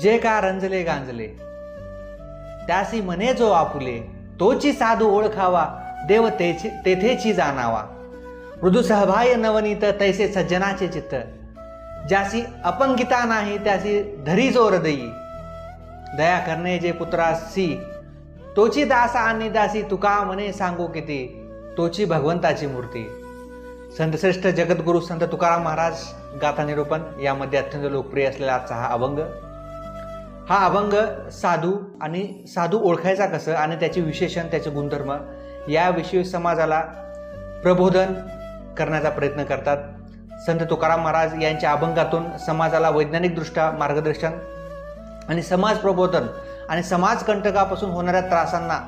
जे का रंजले गांजले? त्यासी म्हणे जो आपुले तोची साधू ओळखावा देव तेची तेथेची जाणावा. मृदू सहभाय नवनीत तैसे सज्जनाचे चित्त. ज्यासी अपंगिता नाही त्यासी धरी जो हृदयी दया करणे जे पुत्रासी तोची दासा आणि दासी तुका म्हणे सांगू किती तोची भगवंताची मूर्ती. संतश्रेष्ठ जगद्गुरु संत तुकाराम महाराज गाथा निरूपण यामध्ये अत्यंत लोकप्रिय असलेला आजचा हा अभंग. हा अभंग साधू आणि साधू ओळखायचा कसं आणि त्याचे विशेषण त्याचे गुणधर्म याविषयी समाजाला प्रबोधन करण्याचा प्रयत्न करतात. संत तुकाराम महाराज यांच्या अभंगातून समाजाला वैज्ञानिकदृष्ट्या मार्गदर्शन आणि समाज प्रबोधन आणि समाज कंटकापासून होणाऱ्या त्रासांना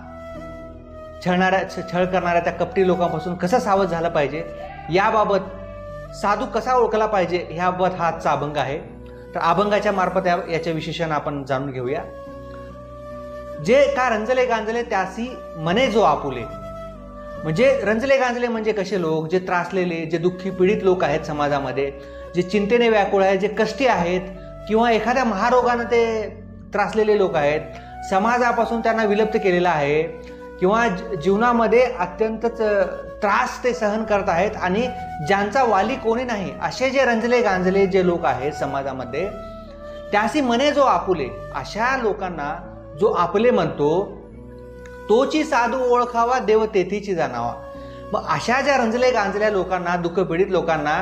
छळणाऱ्या छ- छळ करणाऱ्या त्या कपटी लोकांपासून कसं सावध झालं पाहिजे याबाबत साधू कसा ओळखला पाहिजे ह्याबाबत हा आजचा अभंग आहे. तर अभंगाच्या मार्फत या याचे विशेषण आपण जाणून घेऊया. जे का रंजले गांजले त्यासी मने जो आपुले? म्हणजे रंजले गांजले म्हणजे कसे लोक? जे त्रासलेले जे दुःखी पीडित लोक आहेत समाजामध्ये जे चिंतेने व्याकुळ आहेत जे कष्टी आहेत किंवा एखाद्या महारोगानं ते त्रासलेले लोक आहेत समाजापासून त्यांना विलुप्त केलेला आहे किंवा जीवनामध्ये अत्यंतच त्रास ते सहन करत आहेत आणि ज्यांचा वाली कोणी नाही असे जे रंजले गांजले जे लोक आहेत समाजामध्ये त्यासी मने जो आपुले अशा लोकांना जो आपले म्हणतो तोची साधू ओळखावा देव तेथीची जाणावा. मग अशा ज्या रंजले गांजल्या लोकांना दुःखपीडित लोकांना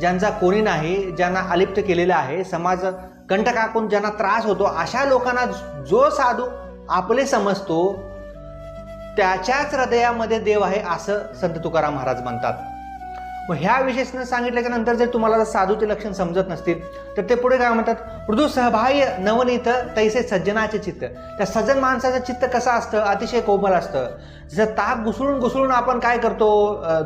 ज्यांचा कोणी नाही ज्यांना अलिप्त केलेलं आहे समाज कंटकाकून ज्यांना त्रास होतो अशा लोकांना जो साधू आपले समजतो त्याच्याच हृदयामध्ये देव आहे असं संत तुकाराम महाराज म्हणतात. मग ह्या विशेषण सांगितल्याच्या नंतर जर तुम्हाला जर साधूचे लक्षण समजत नसतील तर ते पुढे काय म्हणतात? मृदू सहबाह्य नवनीत तैसे सज्जनाचे चित्त. त्या सज्जन माणसाचं चित्त कसं असतं? अतिशय कोमल असतं. जसं ताक घुसळून घुसळून आपण काय करतो?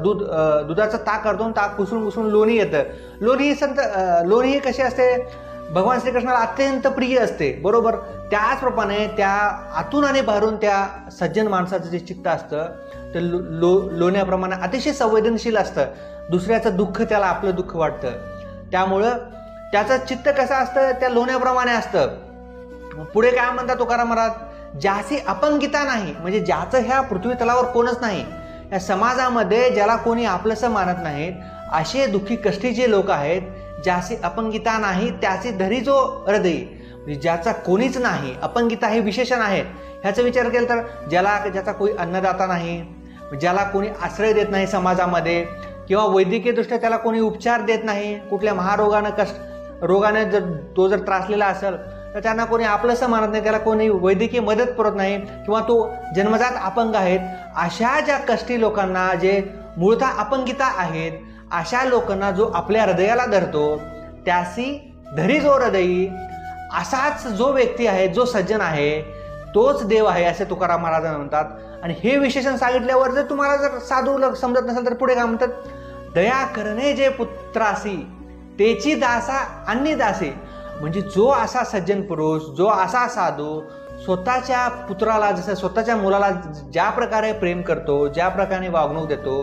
दूध दुधाचं ताक करतो आणि ताक घुसळून घुसळून लोणी येतं. लोणी ही संत लोणी कशी असते? भगवान श्रीकृष्णाला अत्यंत प्रिय असते बरोबर? त्याचप्रमाणे त्या आतून आणि बाहेरून त्या सज्जन माणसाचं जे चित्त असतं ते लो लो- लोण्याप्रमाणे अतिशय संवेदनशील असतं. दुसऱ्याचं दुःख त्याला आपलं दुःख वाटतं. त्यामुळं त्याचं चित्त कसं असतं? त्या लोण्याप्रमाणे असतं. पुढे काय म्हणतात तुकाराम महाराज? ज्याची अपंगिता नाही म्हणजे ज्याचं ह्या पृथ्वी तलावर कोणच नाही या समाजामध्ये ज्याला कोणी आपलंसं मानत नाहीत असे दुःखी कष्टी जे लोक आहेत ज्याची अपंगिता नाही त्याची धरी जो हृदय. म्हणजे ज्याचा कोणीच नाही अपंगिता हे विशेषण आहे. ह्याचा विचार केला तर ज्याला ज्याचा कोणी अन्नदाता नाही ज्याला कोणी आश्रय देत नाही समाजामध्ये किंवा वैद्यकीयदृष्ट्या त्याला कोणी उपचार देत नाही कुठल्या महारोगानं कष्ट रोगाने जर तो जर त्रासलेला असेल तर त्यांना कोणी आपलंसं मानत नाही त्याला कोणी वैद्यकीय मदत करत नाही किंवा तो जन्मजात अपंग आहेत. अशा ज्या कष्टी लोकांना जे मूळतः अपंगिता आहेत अशा लोकांना जो आपल्या हृदयाला धरतो त्यासी धरी जो हृदयी असाच जो व्यक्ती आहे जो सज्जन आहे तोच देव आहे असे तुकाराम महाराज म्हणतात. आणि हे विशेषण सांगितल्यावर जर तुम्हाला जर साधू लग- समजत नसेल तर पुढे काय म्हणतात? दया करणे जे पुत्रासी तेची दासा अन्य दासी म्हणजे जो असा सज्जन पुरुष जो असा साधू स्वतःच्या पुत्राला जसं स्वतःच्या मुलाला ज्या प्रकारे प्रेम करतो ज्या प्रकारे वागणूक देतो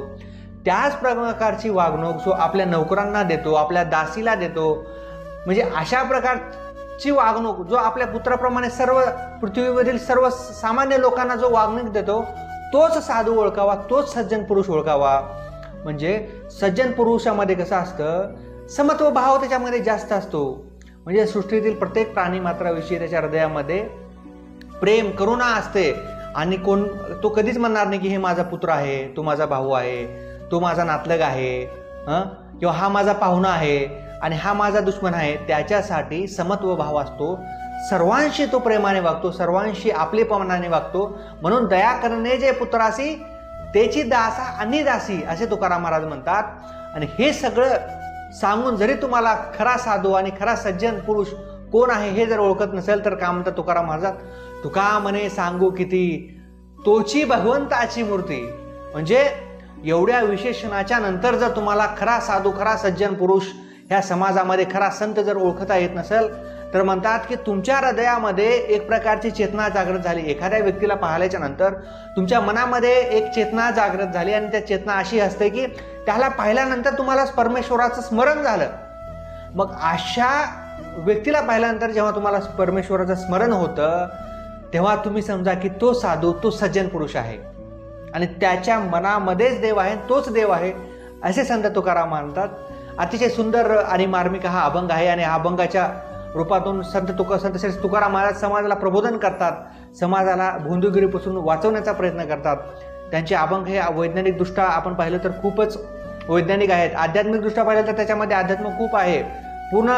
त्याच प्रकारची वागणूक जो आपल्या नोकरांना देतो आपल्या दासीला देतो म्हणजे अशा प्रकारची वागणूक जो आपल्या पुत्राप्रमाणे सर्व पृथ्वीवरील सर्व सामान्य लोकांना जो वागणूक देतो तोच साधू ओळखावा तोच सज्जन पुरुष ओळखावा. म्हणजे सज्जन पुरुषामध्ये कसं असतं? समत्व भाव त्याच्यामध्ये जास्त असतो. म्हणजे सृष्टीतील प्रत्येक प्राणी मात्राविषयी त्याच्या हृदयामध्ये प्रेम करुणा असते. आणि कोण तो कधीच म्हणणार नाही की हे माझा पुत्र आहे तो माझा भाऊ आहे तो माझा नातलग आहे हं? किंवा हा माझा पाहुणा आहे आणि हा माझा दुश्मन आहे. त्याच्यासाठी समत्व भाव असतो. सर्वांशी तो प्रेमाने वागतो सर्वांशी आपलेपणाने वागतो. म्हणून दया करणे जे पुत्रासी त्याची दासा आणि दासी असे तुकाराम महाराज म्हणतात. आणि हे सगळं सांगून जरी तुम्हाला खरा साधू आणि खरा सज्जन पुरुष कोण आहे हे जर ओळखत नसेल तर काय म्हणतात तुकाराम महाराजात? तुका म्हणे सांगू किती? तोची भगवंताची मूर्ती. म्हणजे एवढ्या विशेषणाच्या नंतर जर तुम्हाला खरा साधू खरा सज्जन पुरुष ह्या समाजामध्ये खरा संत जर ओळखता येत नसेल तर म्हणतात की तुमच्या हृदयामध्ये एक प्रकारची चेतना जागृत झाली. एखाद्या व्यक्तीला पाहिल्याच्या नंतर तुमच्या मनामध्ये एक चेतना जागृत झाली आणि त्या चेतना अशी असते की त्याला पाहिल्यानंतर तुम्हाला परमेश्वराचं स्मरण झालं. मग अशा व्यक्तीला पाहिल्यानंतर जेव्हा तुम्हाला परमेश्वराचं स्मरण होतं तेव्हा तुम्ही समजा की तो साधू तो सज्जन पुरुष आहे. आणि त्याच्या मनामध्येच देव आहे तोच देव आहे असे संत तुकाराम मानतात. अतिशय सुंदर आणि मार्मिक हा अभंग आहे आणि हा अभंगाच्या रूपातून संत तुका संत श्री तुकाराम महाराज समाजाला प्रबोधन करतात. समाजाला भोंदूगिरीपासून वाचवण्याचा प्रयत्न करतात. त्यांचे अभंग हे वैज्ञानिकदृष्ट्या आपण पाहिलं तर खूपच वैज्ञानिक आहेत. आध्यात्मिकदृष्ट्या पाहिलं तर त्याच्यामध्ये अध्यात्म खूप आहे. पूर्ण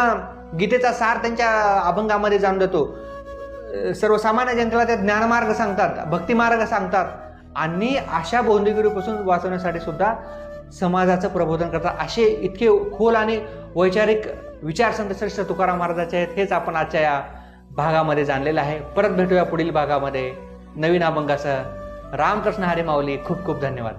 गीतेचा सार त्यांच्या अभंगामध्ये जाणून देतो सर्वसामान्य जनतेला ते ज्ञानमार्ग सांगतात भक्तिमार्ग सांगतात. आणि अशा बोंदिगिरीपासून वाचवण्यासाठी सुद्धा समाजाचं प्रबोधन करतात. असे इतके खोल आणि वैचारिक विचार संत श्रेष्ठ तुकाराम महाराजाचे आहेत हेच आपण आजच्या या भागामध्ये जाणलेलं आहे. परत भेटूया पुढील भागामध्ये. नवीन अभंगासह. रामकृष्ण हरे माऊली खूप खूप धन्यवाद.